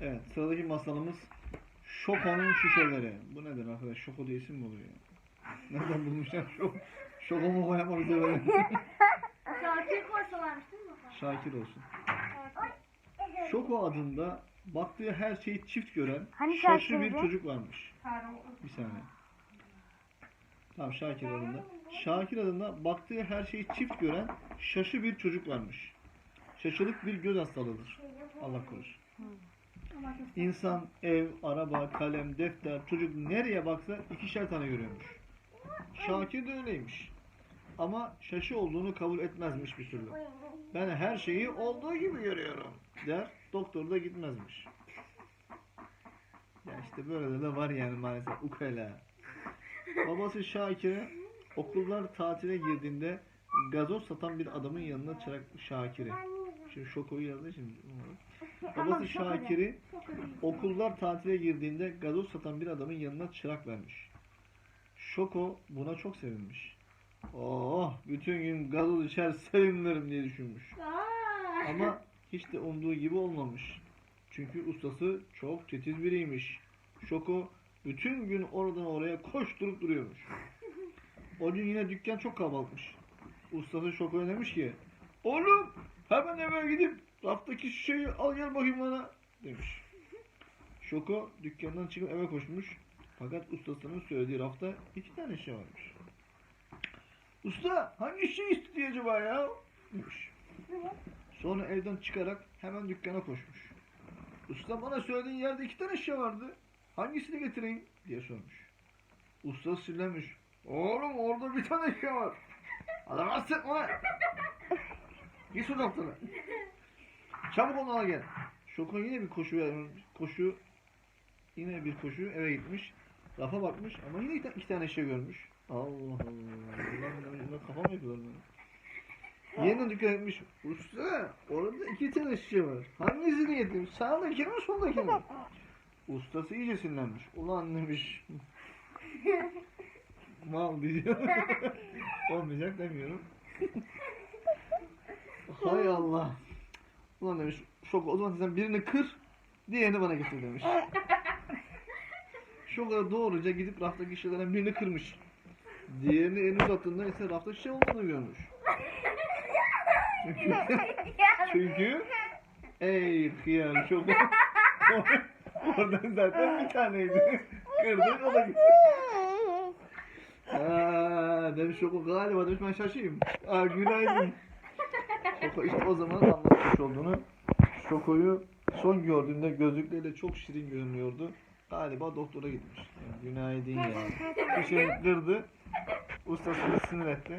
Evet sıradaki masalımız Şoko'nun şişeleri. Bu nedir arkadaş? Şoko diye isim mi oluyor? Nereden bulmuşlar? Şok, Şoko mu koyamadı böyle? Şarkı koysalarmış değil mi? Şakir olsun. Şoko adında baktığı her şeyi çift gören Hani şaşı bir çocuk varmış. Bir saniye. Tamam Şakir adında. Şakir adında baktığı her şeyi çift gören şaşı bir çocuk varmış. Şaşılık bir göz hastalığıdır. Allah korusun. İnsan, ev, araba, kalem, defter, çocuk nereye baksa ikişer tane görüyormuş. Şakir de öyleymiş. Ama şaşı olduğunu kabul etmezmiş bir türlü. Ben her şeyi olduğu gibi görüyorum der. Doktor da gitmezmiş. Ya işte böyle de var yani maalesef ukala. Babası Şakir'e okullar tatile girdiğinde gazoz satan bir adamın yanına çırak Şakir'i. Şimdi şokoyu yazdı şimdi. Babası Şakir'i okullar tatile girdiğinde gazoz satan bir adamın yanına çırak vermiş. Şoko buna çok sevinmiş. Oh bütün gün gazoz içer sevinirim diye düşünmüş. Ama hiç de umduğu gibi olmamış. Çünkü ustası çok titiz biriymiş. Şoko bütün gün oradan oraya koşturup duruyormuş. O gün yine dükkan çok kalabalıkmış. Ustası Şoko'ya demiş ki Oğlum hemen eve gidip raftaki şişeyi al gel bakayım bana demiş. Şoko dükkandan çıkıp eve koşmuş. Fakat ustasının söylediği rafta iki tane şişe varmış. Usta hangi şişeyi istiyor acaba ya? demiş. Sonra evden çıkarak hemen dükkana koşmuş. Usta bana söylediğin yerde iki tane şişe vardı. Hangisini getireyim diye sormuş. Usta sinirlenmiş. Oğlum orada bir tane şişe var. Alamazsın ona. Git şu doktora. Çabuk onu al gel. Şoko yine bir koşu koşu yine bir koşu eve gitmiş. Rafa bakmış ama yine iki, iki tane şişe görmüş. Allah Allah. Bunlar, kafa mı yapıyorlar böyle? Yeniden dükkan etmiş. Usta orada iki tane şişe var. Hangisini getireyim? Sağdaki mi soldaki mi? Ustası iyice sinirlenmiş. Ulan demiş. Mal diyeceğim. Olmayacak demiyorum. Hay Allah. Ulan demiş. Şok o zaman sen birini kır. Diğerini bana getir demiş. Şoka doğruca gidip raftaki şişelerden birini kırmış. Diğerini elini uzattığında ise rafta şişe olmadığını görmüş. Çünkü, çünkü ey hıyar çok oradan zaten bir taneydi. Kırdı o da gitti. Aa, demiş Şoko galiba demiş ben şaşayım. Aa, günaydın. Şoko işte o zaman anlamış olduğunu. Şokoyu son gördüğünde gözlükleriyle çok şirin görünüyordu. Galiba doktora gitmiş. Yani günaydın ya. Bir şey kırdı. Ustasını sinir etti.